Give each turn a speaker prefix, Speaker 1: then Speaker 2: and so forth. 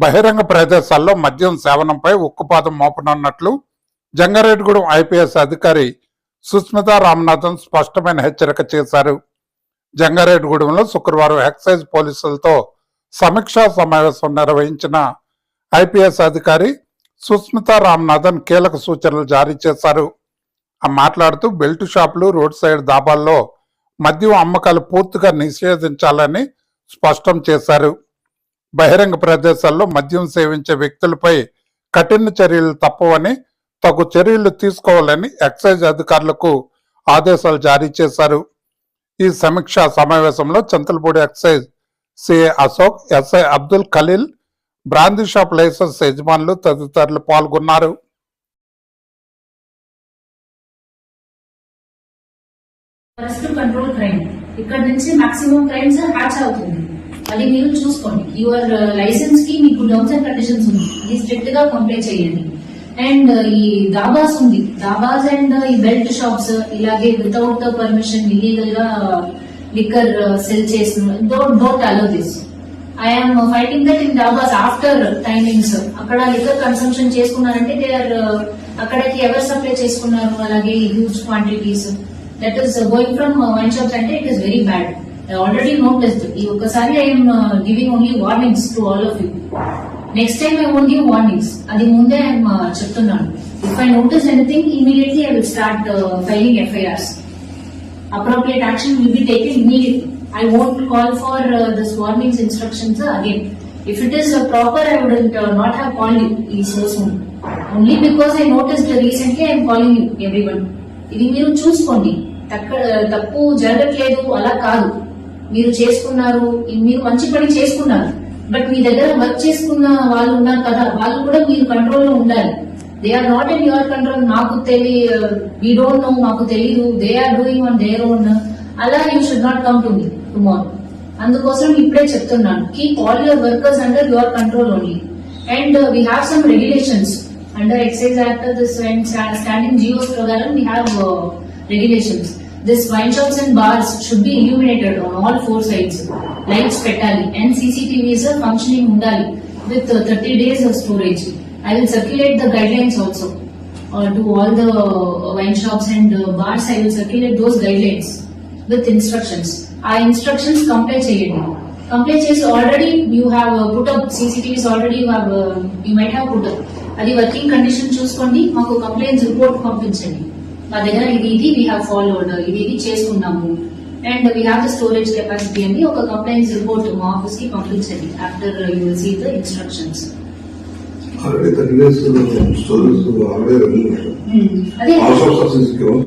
Speaker 1: బహిరంగ ప్రదేశాల్లో మద్యం సేవనంపై ఉక్కుపాదం మోపనున్నట్లు జంగారెడ్డిగూడెం ఐపీఎస్ అధికారి సుస్మిత రామనాథన్ స్పష్టమైన హెచ్చరిక చేశారు. జంగారెడ్డిగూడెంలో శుక్రవారం ఎక్సైజ్ పోలీసులతో సమీక్షా సమావేశం నిర్వహించిన ఐపీఎస్ అధికారి సుస్మిత రామనాథన్ కీలక సూచనలు జారీ చేశారు. మాట్లాడుతూ బెల్ట్ షాపులు రోడ్ సైడ్ దాబాల్లో మద్యం అమ్మకాలు పూర్తిగా నిషేధించాలని స్పష్టం చేశారు. బహిరంగ ప్రదేశాల్లో మద్యం సేవించే వ్యక్తులపై కఠిన చర్యలు తప్పవని తగు చర్యలు తీసుకోవాలని ఎక్సైజ్ అధికారులకు ఆదేశాలు జారీ చేశారు. ఈ సమీక్షా సమావేశంలో Chintalapudi excise CA Ashok SI Abdul Khalil brandy shop licence యజమానులు తదితరులు పాల్గొన్నారు.
Speaker 2: కంట్రోల్ క్రైమ్ ఇక్కడ నుంచి మాక్సిమం క్రైమ్స్ హ్యాచ్ అవుతుంది అది మీరు చూసుకోండి. యువర్ లైసెన్స్ uh, కి మీకు టర్మ్స్ అండ్ కండిషన్స్ ఉంది. అది స్ట్రిక్ట్గా కంప్లై చేయండి. అండ్ uh, ఈ దాబాస్ ఉంది. దాబాస్ అండ్ uh, ఈ బెల్ట్ షాప్స్ ఇలాగే వితౌట్ పర్మిషన్ ఇల్లీగల్గా లిక్కర్ సెల్ చేసిన don't don't allow this I'm fighting that in dhabas after timings అక్కడ లిక్కర్ కన్సంప్షన్ చేసుకున్నారంటే దే ఆర్ అక్కడికి ఎవరు సప్లై చేసుకున్నారు. అలాగే huge quantities that is going from wine shops అంటే it is very bad already noticed ఈ ఒకసారి I'm giving only warnings to all of you next time I only warnings అది ముందే ఐఎమ్ చెప్తున్నాను. If I notice anything immediately I will start filing FIRs appropriate action will be taking immediately I won't call for this warnings instructions again if it is proper I would not have call you ఈ source only because I notice recently I'm calling you everyone ఇది మీరు చూసుకోండి. తప్పు జరగట్లేదు అలా కాదు. మీరు చేసుకున్నారు మీరు మంచి పని చేసుకున్నారు. బట్ మీ దగ్గర వర్క్ చేసుకున్న వాళ్ళు ఉన్నారు కదా వాళ్ళు కూడా మీరు కంట్రోల్లో ఉండాలి. They are not in your control నాకు తెలియ వీ డోంట్ నో మాకు తెలియదు they are doing on their own అలా you should not come to me tomorrow అందుకోసం ఇప్పుడే చెప్తున్నాను. Keep all your workers under your control only and we have some regulations under excise act this standing GOs ప్రకారం we have regulations this wine shops and bars should be illuminated on all four sides lights పెట్టాలి. And CCTVs functioning ఉండాలి with thirty days storage I will circulate the guidelines also to all the wine shops and bars I will circulate those guidelines with instructions ఆ instructions complaint చేయండి. Complaint చేసి already you have put up CCTVs already you might have put up అది working condition చూసుకోండి. మాకు complaints report పంపించండి. మా దగ్గర ఇది ఇది వీ హ్యావ్ ఫాలోడ్ ఇది ఇది చేసుకున్నాము and we have the storage capacity అని ఒక కంప్లైంట్స్ రిపోర్ట్ మా ఆఫీస్కి పంపించండి. After you will see the instructions అదే.